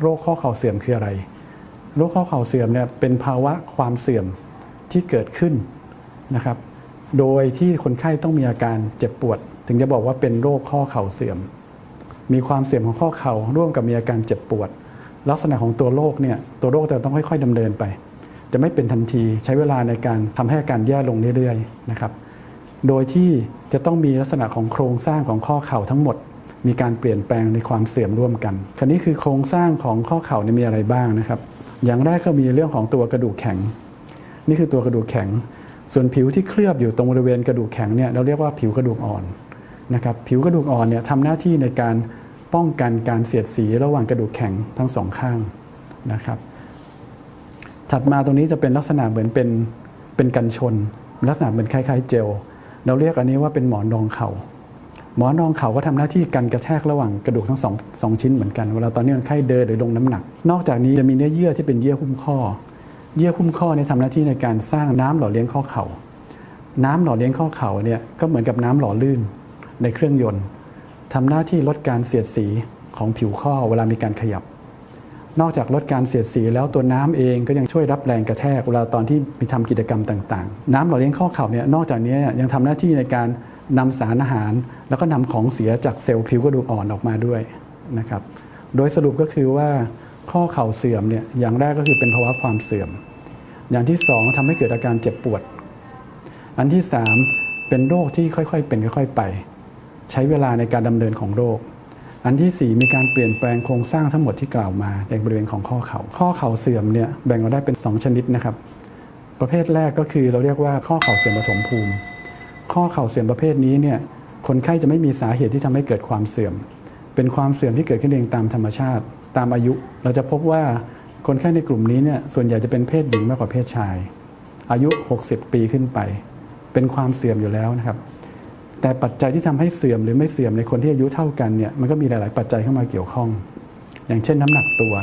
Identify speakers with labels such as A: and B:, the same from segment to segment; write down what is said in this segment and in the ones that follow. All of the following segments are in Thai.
A: โรคข้อเข่าเสื่อมคืออะไร โรคข้อเข่าเสื่อมเนี่ยเป็นภาวะความเสื่อมที่เกิดขึ้นนะครับ โดยที่คนไข้ต้องมีอาการเจ็บปวด ถึงจะบอกว่าเป็นโรคข้อเข่าเสื่อม มีความเสื่อมของข้อเข่าร่วมกับมีอาการเจ็บปวด ลักษณะของตัวโรคเนี่ยตัวโรคจะต้องค่อย ๆดำเนินไป จะไม่เป็นทันทีใช้เวลาในการทำให้อาการแย่ลงเรื่อยๆนะครับ โดยที่จะต้องมีลักษณะของโครงสร้างของข้อเข่าทั้งหมด มีการเปลี่ยนแปลงในความเสื่อมร่วมกันคราวนี้คือโครงสร้างของข้อเข่าเนี่ยมีอะไรบ้างนะครับ อย่างแรกก็มีเรื่องของตัวกระดูกแข็ง นี่คือตัวกระดูกแข็ง ส่วนผิวที่เคลือบอยู่ตรงบริเวณกระดูกแข็งเนี่ยเราเรียกว่าผิวกระดูกอ่อนนะครับ ผิวกระดูกอ่อนเนี่ยทำหน้าที่ในการป้องกันการเสียดสีระหว่างกระดูกแข็งทั้งสองข้างนะครับ ถัดมาตรงนี้จะเป็นลักษณะเหมือนเป็นเป็นกันชน ลักษณะเหมือนคล้ายๆเจล เราเรียกอันนี้ว่าเป็นหมอนรองเข่า หมอนรองเข่าก็ทำหน้าที่กันกระแทกระหว่างกระดูกทั้งสองสองชิ้นเหมือนกัน เวลาตอนนี้คนไข้เดินหรือลงน้ำหนัก นอกจากนี้จะมีเนื้อเยื่อที่เป็นเยื่อหุ้มข้อ เยื่อหุ้มข้อเนี่ยทำหน้าที่ในการสร้างน้ำหล่อเลี้ยงข้อเข่า น้ำหล่อเลี้ยงข้อเข่าเนี่ยก็เหมือนกับน้ำหล่อลื่นในเครื่องยนต์ทำหน้าที่ลดการเสียดสีของผิวข้อเวลามีการขยับ นอกจากลดการเสียดสีแล้วตัวน้ำเองก็ยังช่วยรับแรงกระแทกเวลาตอนที่มีทำกิจกรรมต่างๆ น้ำหล่อเลี้ยงข้อเข่าเนี่ยนอกจากนี้ยังทำหน้าที่ในการนำสารอาหาร แล้วก็นำของเสียจากเซลล์ผิวกระดูกอ่อนออกมาด้วยนะครับโดยสรุปก็คือว่าข้อเข่าเสื่อมเนี่ยอย่างแรกก็คือเป็นภาวะความเสื่อม อย่างที่สองทำให้เกิดอาการเจ็บปวด อันที่สามเป็นโรคที่ค่อยๆ เป็นค่อย ๆ ไป ใช้เวลาในการดำเนินของโรค อันที่ 4 มีการเปลี่ยนแปลงโครงสร้างทั้งหมดที่กล่าวมาในบริเวณของข้อเขา่าข้อเข่าเสื่อมเนี่ยแบ่งออกได้เป็น 2 ชนิดนะครับ ประเภทแรกก็คือเราเรียกว่าข้อเข่าเสื่อมปฐมภูมิ ข้อเข่าเสื่อมประเภทนี้เนี่ยคนไข้จะไม่มีสาเหตุที่ทำให้เกิดความเสื่อม เป็นความเสื่อมที่เกิดขึ้นเองตามธรรมชาติ ตามอายุ เราจะพบว่าคนไข้ในกลุ่มนี้เนี่ยส่วนใหญ่จะเป็นเพศหญิงมากกว่าเพศชาย อายุ 60 ปีขึ้นไป เป็นความเสื่อมอยู่แล้วนะครับ แต่ปัจจัยที่ทำให้เสื่อมหรือไม่เสื่อมในคนที่อายุเท่ากันเนี่ยมันก็มีหลาย ๆ ปัจจัยเข้ามาเกี่ยวข้อง อย่างเช่นน้ำหนักตัว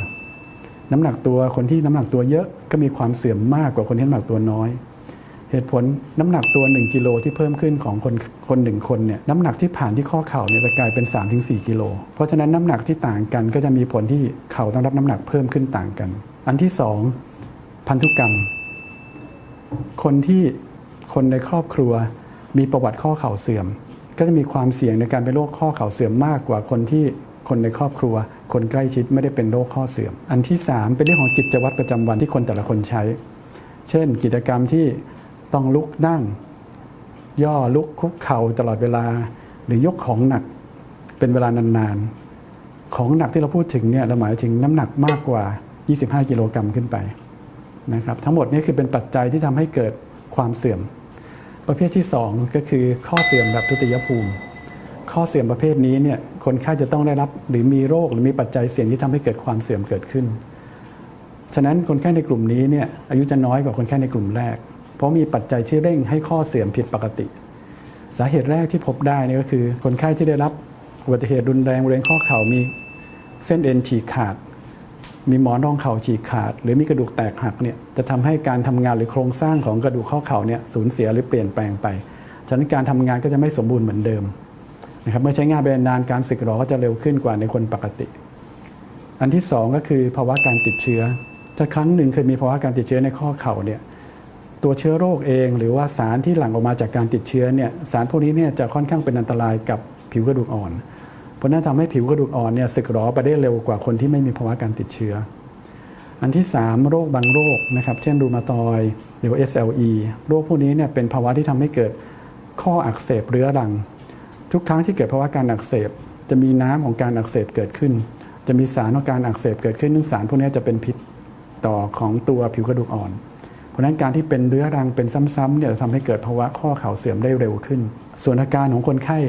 A: น้ำหนักตัวคนที่น้ำหนักตัวเยอะก็มีความเสื่อมมากกว่าคนที่น้ำหนักตัวน้อย เหตุผลน้ำหนักตัว 1กิโลที่เพิ่มขึ้นของคนคนหนึ่งคนเนี่ยน้ำหนักที่ผ่านที่ข้อเข่าเนี่ยจะกลายเป็น 3-4กิโลเพราะฉะนั้นน้ำหนักที่ต่างกันก็จะมีผลที่เข่าต้องรับน้ำหนักเพิ่มขึ้นต่างกัน อันที่สองพันธุกรรม คนที่คนในครอบครัว มีประวัติข้อเข่าเสื่อม ก็จะมีความเสี่ยงในการเป็นโรคข้อเข่าเสื่อมมากกว่าคนที่คนในครอบครัว คนใกล้ชิดไม่ได้เป็นโรคข้อเสื่อม อันที่ 3 เป็นเรื่องของกิจวัตรประจำวันที่คนแต่ละคนใช้ เช่น กิจกรรมที่ต้องลุกนั่ง ย่อลุกคุกเข่าตลอดเวลา หรือยกของหนักเป็นเวลานานๆ ของหนักที่เราพูดถึงเนี่ยเราหมายถึงน้ำหนักมากกว่า 25 กิโลกรัมขึ้นไปนะครับทั้งหมดนี้คือเป็นปัจจัยที่ทำให้เกิดความเสื่อม ประเภทที่ 2 ก็คือข้อเสื่อมแบบทุติยภูมิ ข้อเสื่อมประเภทนี้เนี่ยคนไข้จะต้องได้รับหรือมีโรคหรือมีปัจจัยเสี่ยงที่ทำให้เกิดความเสื่อมเกิดขึ้น ฉะนั้นคนไข้ในกลุ่มนี้เนี่ยอายุจะน้อยกว่าคนไข้ในกลุ่มแรก เพราะมีปัจจัยที่เร่งให้ข้อเสื่อมผิดปกติ สาเหตุแรกที่พบได้นี่ก็คือ คนไข้ที่ได้รับอุบัติเหตุรุนแรงบริเวณข้อเข่ามีเส้นเอ็นฉีกขาด มีหมอนรองเข่าฉีกขาด หรือมีกระดูกแตกหักเนี่ยจะทำให้การทำงานหรือโครงสร้างของกระดูกข้อเข่าเนี่ยสูญเสียหรือเปลี่ยนแปลงไป ฉะนั้นการทำงานก็จะไม่สมบูรณ์เหมือนเดิมนะครับเมื่อใช้งานไปนานการสึกหรอก็จะเร็วขึ้นกว่าในคนปกติ อันที่สองก็คือภาวะการติดเชื้อ ถ้าครั้งหนึ่งเคยมีภาวะการติดเชื้อในข้อเข่าเนี่ยตัวเชื้อโรคเองหรือว่าสารที่หลั่งออกมาจากการติดเชื้อเนี่ยสารพวกนี้เนี่ยจะค่อนข้างเป็นอันตรายกับผิวกระดูกอ่อน เพราะนั้นทำให้ผิวกระดูกอ่อนเนี่ยสึกหรอไปได้เร็วกว่าคนที่ไม่มีภาวะการติดเชื้อ อันที่ 3 โรคบางโรคนะครับ เช่นรูมาตอยหรือ SLE โรคพวกนี้เนี่ยเป็นภาวะที่ทำให้เกิดข้ออักเสบเรื้อรัง ทุกครั้งที่เกิดภาวะการอักเสบ จะมีน้ำของการอักเสบเกิดขึ้น จะมีสารของการอักเสบเกิดขึ้นซึ่งสารพวกนี้จะเป็นพิษต่อของตัวผิวกระดูกอ่อน เพราะนั้นการที่เป็นเรื้อรังเป็นซ้ำๆเนี่ยจะทำให้เกิดภาวะข้อเข่าเสื่อมได้เร็วขึ้น ส่วนอาการของคนไข้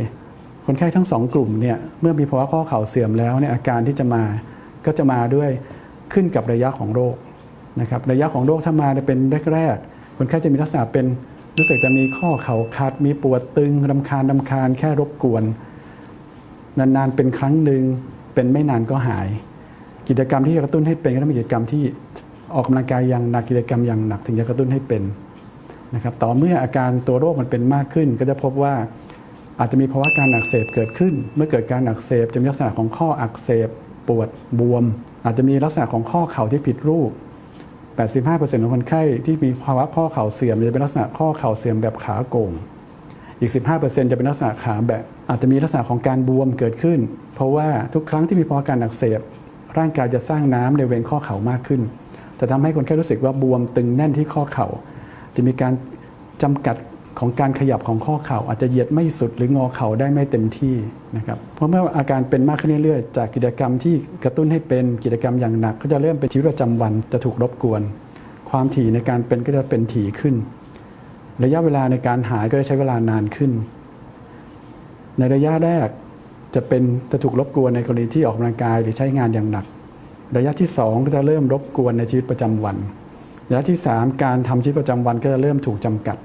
A: คนไข้ทั้งสองกลุ่มเนี่ยเมื่อมีภาวะข้อเข่าเสื่อมแล้วเนี่ยอาการที่จะมาก็จะมาด้วยขึ้นกับระยะของโรคนะครับระยะของโรคถ้ามาเป็นแรกๆคนไข้จะมีลักษณะเป็นรู้สึกจะมีข้อเข่าคัดมีปวดตึงรำคาญรำคาญแค่รบกวน นานๆเป็นครั้งหนึ่งเป็นไม่นานก็หาย กิจกรรมที่กระตุ้นให้เป็นก็ต้องเป็นกิจกรรมที่ออกกำลังกายอย่างหนักกิจกรรมอย่างหนักถึงจะกระตุ้นให้เป็นนะครับต่อเมื่ออาการตัวโรคมันเป็นมากขึ้น ก็จะพบว่า อาจจะมีภาวะการอักเสบเกิดขึ้น เมื่อเกิดการอักเสบจะมีลักษณะของข้ออักเสบปวดบวม อาจจะมีลักษณะของข้อเข่าที่ผิดรูป 85%ของคนไข้ที่มีภาวะข้อเข่าเสื่อมจะเป็นลักษณะข้อเข่าเสื่อมแบบขาโก่งอีก 15%จะเป็นลักษณะขาแบบอาจจะมีลักษณะของการบวมเกิดขึ้น เพราะว่าทุกครั้งที่มีภาวะการอักเสบ ร่างกายจะสร้างน้ำในเวณข้อเข่ามากขึ้น จะทำให้คนไข้รู้สึกว่าบวมตึงแน่นที่ข้อเข่า จะมีการจำกัด ของการขยับของข้อเข่าอาจจะเหยียดไม่สุดหรืองอเข่าได้ไม่เต็มที่นะครับเพราะเมื่ออาการเป็นมากขึ้นเรื่อยๆ จากกิจกรรมที่กระตุ้นให้เป็นกิจกรรมอย่างหนัก ก็จะเริ่มเป็นชีวิตประจำวันจะถูกรบกวน ความถี่ในการเป็นก็จะเป็นถี่ขึ้น ระยะเวลาในการหายก็จะใช้เวลานานขึ้น ในระยะแรกจะเป็นจะถูกรบกวนในกรณีที่ออกกำลังกายหรือใช้งานอย่างหนัก ระยะที่ 2 ก็จะเริ่มรบกวนในชีวิตประจำวัน ระยะที่ 3 การทำชีวิตประจำวันก็จะเริ่มถูกจำกัด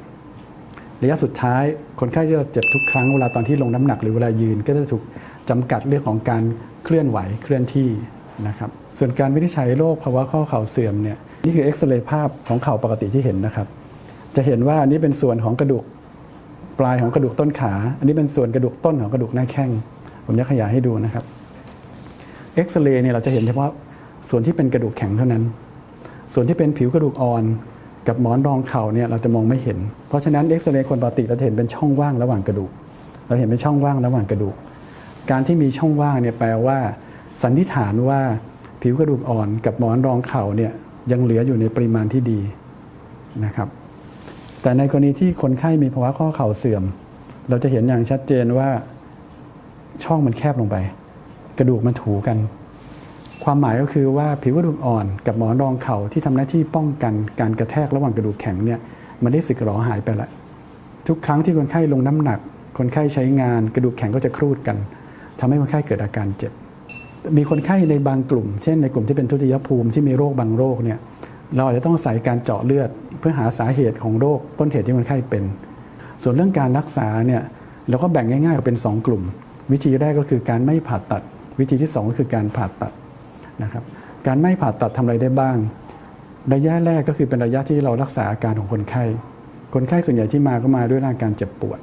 A: ระยะสุดท้ายคนไข้จะเจ็บทุกครั้งเวลาตอนที่ลงน้ำหนักหรือเวลายืนก็จะถูกจำกัดเรื่องของการเคลื่อนไหวเคลื่อนที่นะครับส่วนการวินิจฉัยโรคภาวะข้อเข่าเสื่อมเนี่ยนี่คือเอ็กซเรย์ภาพของเข่าปกติที่เห็นนะครับ จะเห็นว่าอันนี้เป็นส่วนของกระดูกปลายของกระดูกต้นขา อันนี้เป็นส่วนกระดูกต้นของกระดูกหน้าแข้งผมจะขยายให้ดูนะครับเอ็กซเรย์เนี่ยเราจะเห็นเฉพาะส่วนที่เป็นกระดูกแข็งเท่านั้น ส่วนที่เป็นผิวกระดูกอ่อน กับหมอนรองเข่าเนี่ยเราจะมองไม่เห็น เพราะฉะนั้นเอ็กซเรย์คนปกติเราจะเห็นเป็นช่องว่างระหว่างกระดูก เราเห็นเป็นช่องว่างระหว่างกระดูก การที่มีช่องว่างเนี่ยแปลว่า สันนิษฐานว่าผิวกระดูกอ่อนกับหมอนรองเข่าเนี่ยยังเหลืออยู่ในปริมาณที่ดีนะครับ แต่ในกรณีที่คนไข้มีภาวะข้อเข่าเสื่อม เราจะเห็นอย่างชัดเจนว่าช่องมันแคบลงไป กระดูกมันถูกัน ความหมายก็คือว่าผิวกระดูกอ่อนกับหมอนรองเข่าที่ทำหน้าที่ป้องกันการกระแทกระหว่างกระดูกแข็งเนี่ยมันได้สึกหรอหายไปละทุกครั้งที่คนไข้ลงน้ำหนัก คนไข้ใช้งานกระดูกแข็งก็จะครูดกันทำให้คนไข้เกิดอาการเจ็บ มีคนไข้ในบางกลุ่ม เช่นในกลุ่มที่เป็นทุติยภูมิที่มีโรคบางโรคเนี่ยเราอาจจะต้องใส่การเจาะเลือด เพื่อหาสาเหตุของโรคต้นเหตุที่คนไข้เป็น ส่วนเรื่องการรักษาเนี่ยเราก็แบ่งง่ายๆออกเป็น 2 กลุ่ม วิธีแรกก็คือการไม่ผ่าตัด วิธีที่ 2 ก็คือการผ่าตัด นะครับการไม่ผ่าตัดทำอะไรได้บ้าง ระยะแรกก็คือเป็นระยะที่เรารักษาอาการของคนไข้ คนไข้ส่วนใหญ่ที่มาก็มาด้วยอาการเจ็บปวด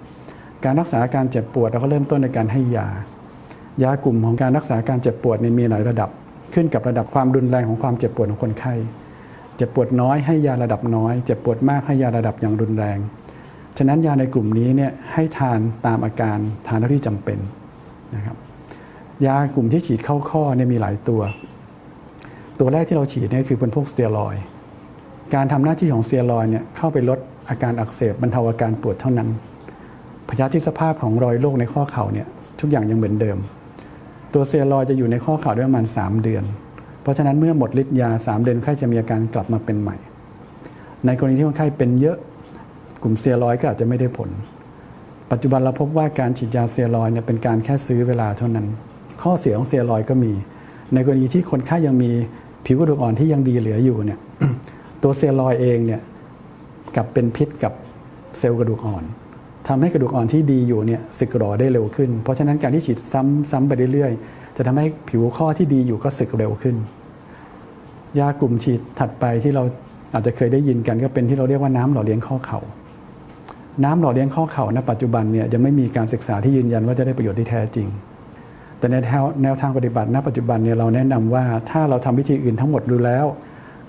A: การรักษาอาการเจ็บปวดเราก็เริ่มต้นในการให้ยา ยากลุ่มของการรักษาการเจ็บปวดเนี่ยมีหลายระดับ ขึ้นกับระดับความรุนแรงของความเจ็บปวดของคนไข้ เจ็บปวดน้อยให้ยาระดับน้อย เจ็บปวดมากให้ยาระดับอย่างรุนแรง ฉะนั้นยาในกลุ่มนี้เนี่ยให้ทานตามอาการทานเท่าที่จำเป็นนะครับ ยากลุ่มที่ฉีดเข้าข้อเนี่ยมีหลายตัว ตัวแรกที่เราฉีดเนี่ยคือเป็นพวกสเตียรอยการทำหน้าที่ของสเตียรอยเนี่ยเข้าไปลดอาการอักเสบบรรเทาอาการปวดเท่านั้น พยาธิสภาพของรอยโรคในข้อเข่าเนี่ยทุกอย่างยังเหมือนเดิม ตัวสเตียรอยจะอยู่ในข้อเข่าได้ประมาณ 3 เดือน เพราะฉะนั้นเมื่อหมดฤทธิ์ยา 3 เดือนคนไข้จะมีอาการกลับมาเป็นใหม่ ในกรณีที่คนไข้เป็นเยอะกลุ่มสเตียรอยก็อาจจะไม่ได้ผล ปัจจุบันเราพบว่าการฉีดยาสเตียรอยเนี่ยเป็นการแค่ซื้อเวลาเท่านั้น ข้อเสียของสเตียรอยก็มี ในกรณีที่คนไข้ยังมี ผิวกระดูกอ่อนที่ยังดีเหลืออยู่เนี่ยตัวเตียรอยเองเนี่ยกลับเป็นพิษกับเซลล์กระดูกอ่อนทำให้กระดูกอ่อนที่ดีอยู่เนี่ยสึกหรอได้เร็วขึ้น เพราะฉะนั้นการที่ฉีดซ้ำซ้ำไปเรื่อยๆ จะทำให้ผิวข้อที่ดีอยู่ก็สึกเร็วขึ้น ยากลุ่มฉีดถัดไปที่เราอาจจะเคยได้ยินกันก็เป็นที่เราเรียกว่าน้ำหล่อเลี้ยงข้อเข่าน้ำหล่อเลี้ยงข้อเข่าณปัจจุบันเนี่ยยังไม่มีการศึกษาที่ยืนยันว่าจะได้ประโยชน์ที่แท้จริง แต่ในแนวทางปฏิบัติณปัจจุบันเนี่ยเราแนะนำว่าถ้าเราทำวิธีอื่นทั้งหมดดูแล้ว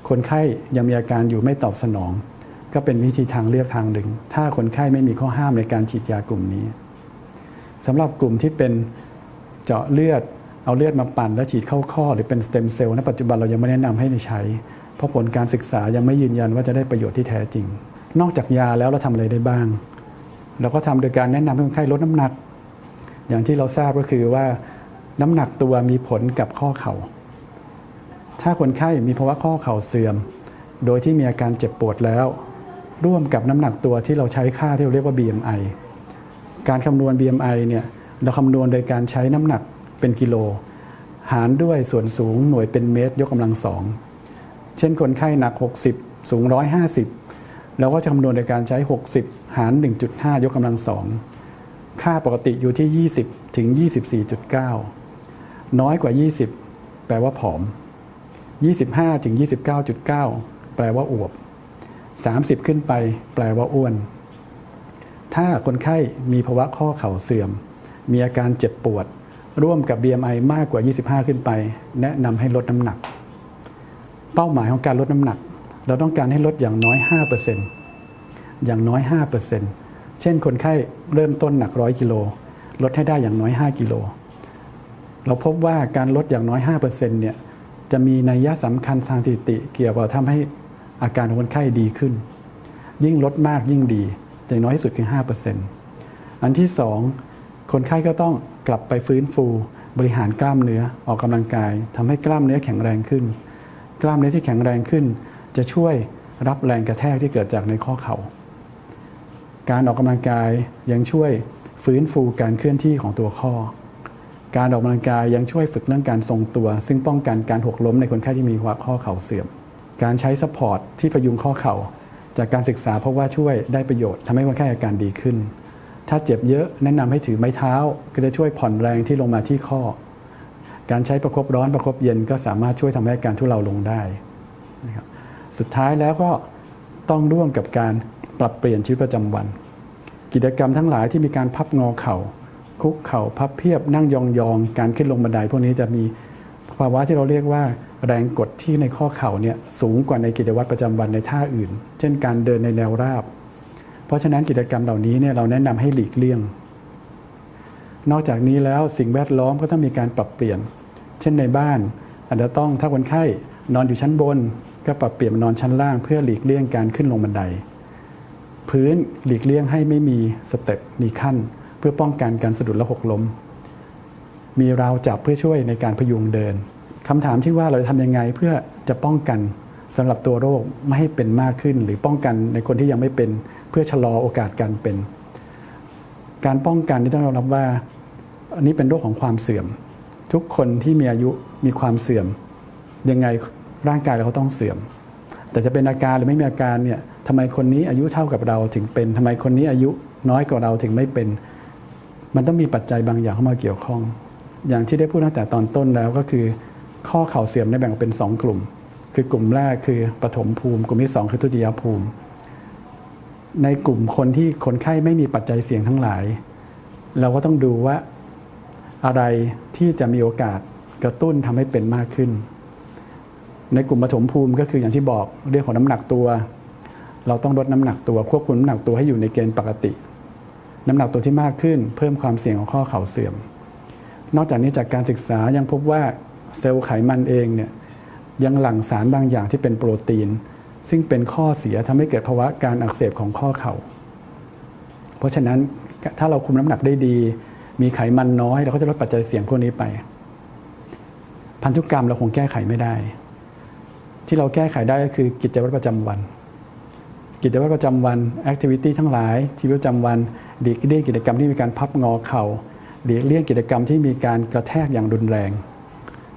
A: คนไข้ยังมีอาการอยู่ไม่ตอบสนอง ก็เป็นวิธีทางเลือกทางหนึ่ง ถ้าคนไข้ไม่มีข้อห้ามในการฉีดยากลุ่มนี้สำหรับกลุ่มที่เป็นเจาะเลือดเอาเลือดมาปั่นแล้วฉีดเข้าข้อ หรือเป็นสเต็มเซลล์ณปัจจุบันเรายังไม่แนะนำให้ใช้ เพราะผลการศึกษายังไม่ยืนยันว่าจะได้ประโยชน์ที่แท้จริง นอกจากยาแล้วเราทำอะไรได้บ้าง เราก็ทำโดยการแนะนำให้คนไข้ลดน้ำหนัก อย่างที่เราทราบก็คือว่า น้ำหนักตัวมีผลกับข้อเข่า ถ้าคนไข้มีภาวะข้อเข่าเสื่อม โดยที่มีอาการเจ็บปวดแล้ว ร่วมกับน้ำหนักตัวที่เราใช้ค่าที่เราเรียกว่า BMI การคำนวณ BMI เนี่ยเราคำนวณโดยการใช้น้ำหนักเป็นกิโล หารด้วยส่วนสูงหน่วยเป็นเมตร ยกกำลังสอง เช่นคนไข้หนัก 60 สูง 150 เราก็จะคำนวณโดยการใช้ 60 หาร 1.5 ยกกำลังสอง ค่าปกติอยู่ที่ 20 ถึง 24.9 น้อยกว่า 20 แปลว่าผอม 25ถึง29.9 แปลว่าอวบ 30 ขึ้นไป แปลว่าอ้วน ถ้าคนไข้มีภาวะข้อเข่าเสื่อม มีอาการเจ็บปวด ร่วมกับ BMI มากกว่า 25 ขึ้นไป แนะนำให้ลดน้ำหนัก เป้าหมายของการลดน้ำหนัก เราต้องการให้ลดอย่างน้อย 5%อย่างน้อย 5%เช่นคนไข้เริ่มต้นหนัก 100 กิโล ลดให้ได้อย่างน้อย 5 กิโล เราพบว่าการลดอย่างน้อย 5%เนี่ยจะมีนัยยะสำคัญทางสถิติ เกี่ยวกับทำให้อาการของคนไข้ดีขึ้น ยิ่งลดมากยิ่งดีอย่างน้อยที่สุดคือ 5%อันที่ 2 คนไข้ก็ต้องกลับไปฟื้นฟู บริหารกล้ามเนื้อออกกำลังกายทำให้กล้ามเนื้อแข็งแรงขึ้น กล้ามเนื้อที่แข็งแรงขึ้น จะช่วยรับแรงกระแทกที่เกิดจากในข้อเขา่าการออกกำลังกายยังช่วยฟื้นฟูการเคลื่อนที่ของตัวข้อ การออกกำลังกายยังช่วยฝึกเรื่องการทรงตัว ซึ่งป้องกันการหกล้มในคนไข้ที่มีข้อเข่าเสื่อม การใช้ซัพพอร์ตที่พยุงข้อเข่า จากการศึกษาพบว่าช่วยได้ประโยชน์ทำให้คนไข้อาการดีขึ้น ถ้าเจ็บเยอะแนะนำให้ถือไม้เท้า ก็จะช่วยผ่อนแรงที่ลงมาที่ข้อ การใช้ประคบร้อนประคบเย็นก็สามารถช่วยทำให้การทุเลาลงได้นะครับสุดท้ายแล้วก็ต้องร่วมกับการปรับเปลี่ยนชีวิตประจำวัน กิจกรรมทั้งหลายที่มีการพับงอเข่า คุกเข่าพับเพียบนั่งยองๆ การขึ้นลงบันไดพวกนี้จะมีภาวะที่เราเรียกว่าแรงกดที่ในข้อเข่าเนี่ยสูงกว่าในกิจวัตรประจำวันในท่าอื่น เช่นการเดินในแนวราบ เพราะฉะนั้นกิจกรรมเหล่านี้เนี่ยเราแนะนำให้หลีกเลี่ยง นอกจากนี้แล้วสิ่งแวดล้อมก็ต้องมีการปรับเปลี่ยน เช่นในบ้านอาจจะต้องถ้าคนไข้นอนอยู่ชั้นบน ก็ปรับเปลี่ยนมานอนชั้นล่าง เพื่อหลีกเลี่ยงการขึ้นลงบันได พื้นหลีกเลี่ยงให้ไม่มีสเต็ปมีขั้น พื่อป้องกันการสะดุดและหกล้ม มีราวจับเพื่อช่วยในการพยุงเดินคำถามที่ว่าเราจะทำยังไงเพื่อจะป้องกันสำหรับตัวโรคไม่ให้เป็นมากขึ้น หรือป้องกันในคนที่ยังไม่เป็น เพื่อชะลอโอกาสการเป็น การป้องกันที่ต้องยอมรับว่าอันนี้เป็นโรคของความเสื่อม ทุกคนที่มีอายุมีความเสื่อม ยังไงร่างกายเราต้องเสื่อม แต่จะเป็นอาการหรือไม่มีอาการเนี่ยทำไมคนนี้อายุเท่ากับเราถึงเป็นทำไมคนนี้อายุน้อยกว่าเราถึงไม่เป็น มันต้องมีปัจจัยบางอย่างเข้ามาเกี่ยวข้อง อย่างที่ได้พูดตั้งแต่ตอนต้นแล้วก็คือ ข้อเข่าเสื่อมได้แบ่งออกเป็น 2 กลุ่ม คือกลุ่มแรกคือปฐมภูมิ กลุ่มที่ 2 คือทุติยภูมิ ในกลุ่มคนที่คนไข้ไม่มีปัจจัยเสี่ยงทั้งหลาย เราก็ต้องดูว่าอะไรที่จะมีโอกาสกระตุ้นทำให้เป็นมากขึ้น ในกลุ่มปฐมภูมิก็คืออย่างที่บอกเรื่องของน้ำหนักตัว เราต้องลดน้ำหนักตัวควบคุมน้ำหนักตัวให้อยู่ในเกณฑ์ปกติ น้ำหนักตัวที่มากขึ้น เพิ่มความเสี่ยงของข้อเข่าเสื่อม นอกจากนี้จากการศึกษายังพบว่าเซลล์ไขมันเองเนี่ยยังหลั่งสารบางอย่างที่เป็นโปรตีน ซึ่งเป็นข้อเสียทำให้เกิดภาวะการอักเสบของข้อเขา่า เพราะฉะนั้นถ้าเราคุมน้ำหนักได้ดี มีไขมันน้อย เราก็จะลดปัจจัยเสี่ยงพวกนี้ไป พันธุกรรมเราคงแก้ไขไม่ได้ ที่เราแก้ไขได้ก็คือกิจวัตรประจำวัน กิจวัตรประจำวันแอคทิวิตี้ทั้งหลายชีวิตประจำวัน ดีกเลี่ยงกิจกรรมที่มีการพับงอเขา่าดีกเลี่ยงกิจกรรมที่มีการกระแทกอย่างรุนแรง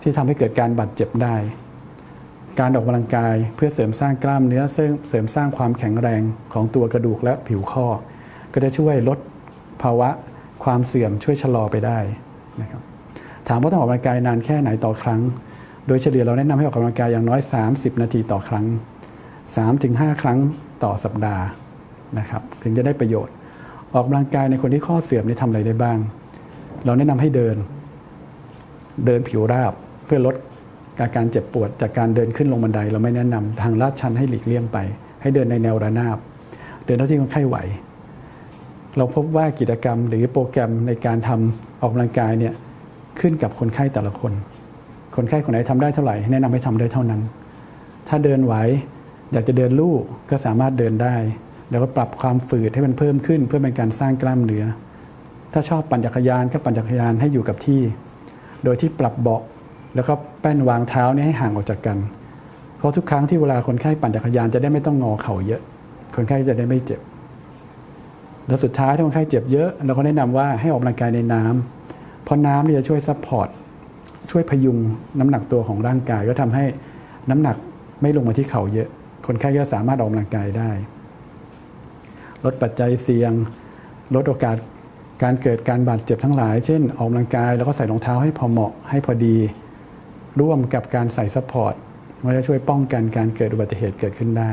A: ที่ทำให้เกิดการบาดเจ็บได้ การออกกำลังกายเพื่อเสริมสร้างกล้ามเนื้อเสริมเสริมสร้างความแข็งแรงของตัวกระดูกและผิวข้อ ก็จะช่วยลดภาวะความเสื่อมช่วยชะลอไปได้นะครับถามว่าต้องออกกำลังกายนานแค่ไหนต่อครั้ง โดยเฉลี่ยเราแนะนำให้ออกกำลังกายอย่างน้อย 30 นาทีต่อครั้ง 3-5 ครั้งต่อสัปดาห์นะครับถึงจะได้ประโยชน์ ออกกำลังกายในคนที่ข้อเสื่อมนี่ทำอะไรได้บ้าง เราแนะนำให้เดิน เดินผิวราบเพื่อลดอาการเจ็บปวด จากการเดินขึ้นลงบันได เราไม่แนะนำทางลาดชันให้หลีกเลี่ยงไป ให้เดินในแนวระนาบ เดินเท่าที่คนไข้ไหว เราพบว่ากิจกรรมหรือโปรแกรมในการทำออกกำลังกายเนี่ยขึ้นกับคนไข้แต่ละคน คนไข้คนไหนทำได้เท่าไหร่ แนะนำให้ทำได้เท่านั้น ถ้าเดินไหวอยากจะเดินลู่ก็สามารถเดินได้ แล้วก็ปรับความฝืดให้มันเพิ่มขึ้น เพื่อเป็นการสร้างกล้ามเนื้อ ถ้าชอบปั่นจักรยานก็ปั่นจักรยานให้อยู่กับที่ โดยที่ปรับเบาะ แล้วก็แป้นวางเท้านี่ให้ห่างออกจากกัน เพราะทุกครั้งที่เวลาคนไข้ปั่นจักรยานจะได้ไม่ต้องงอเข่าเยอะ คนไข้จะได้ไม่เจ็บ แล้วสุดท้ายถ้าคนไข้เจ็บเยอะเราก็แนะนำว่าให้ออกกำลังกายในน้ำเพราะน้ำนี่จะช่วยซัพพอร์ตช่วยพยุงน้ำหนักตัวของร่างกายก็ทำให้น้ำหนักไม่ลงมาที่เข่าเยอะ คนไข้ก็สามารถออกกำลังกายได้ ลดปัจจัยเสี่ยง ลดโอกาสการเกิดการบาดเจ็บทั้งหลาย เช่น ออกกำลังกายแล้วก็ใส่รองเท้าให้พอเหมาะให้พอดี ร่วมกับการใส่ซัพพอร์ตมันจะช่วยป้องกันการเกิดอุบัติเหตุเกิดขึ้นได้